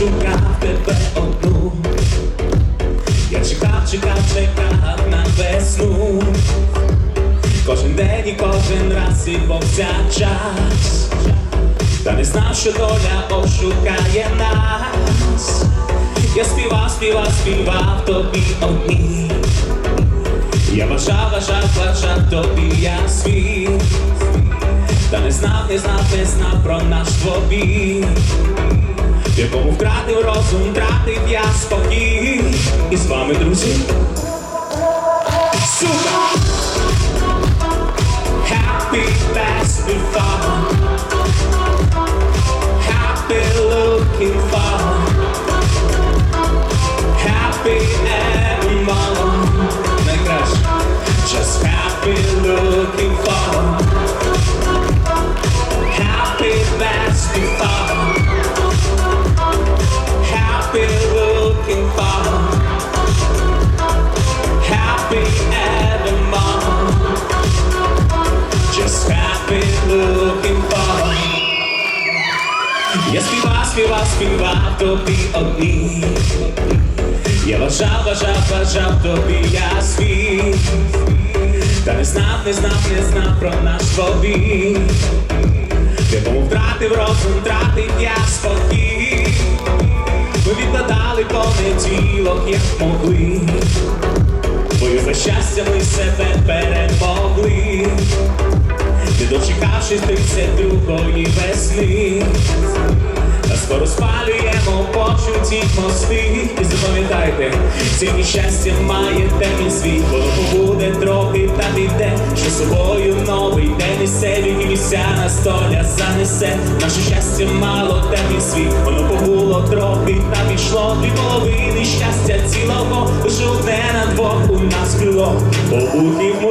шукав тебе одну. Я чекав, чекав, чекав на весну. Кожен день і кожен раз і повсякчас. Та не знав, що доля ошукає нас. Я співав, співав, співав тобі одній. Я бажав, бажав, бажав тобі я свій. Та не знав, не знав, не знав про наш твобій. Якому втратив розум, втратив я спокій. І з вами, друзі. Сука! Happy best before Я співав, співав, співав тобі одній Я бажав, бажав, бажав тобі я свій Та не знав, не знав, не знав про наш побій В якому втратив розум, втратив я спокій. Ми відкладали понеділок, як могли. Бою за щастя ми себе перемогли дочекавшись 32-ї весни, скоро спалюємо почуті мости. І запам'ятайте, ціні щастя має темний світ, воно побуде трохи та піде, що собою новий день несе віки місця на столя занесе. Наше щастя мало темний світ, воно побуло трохи та пішло. Дві половини щастя цілого, лише одне на двох у нас крило, побутів.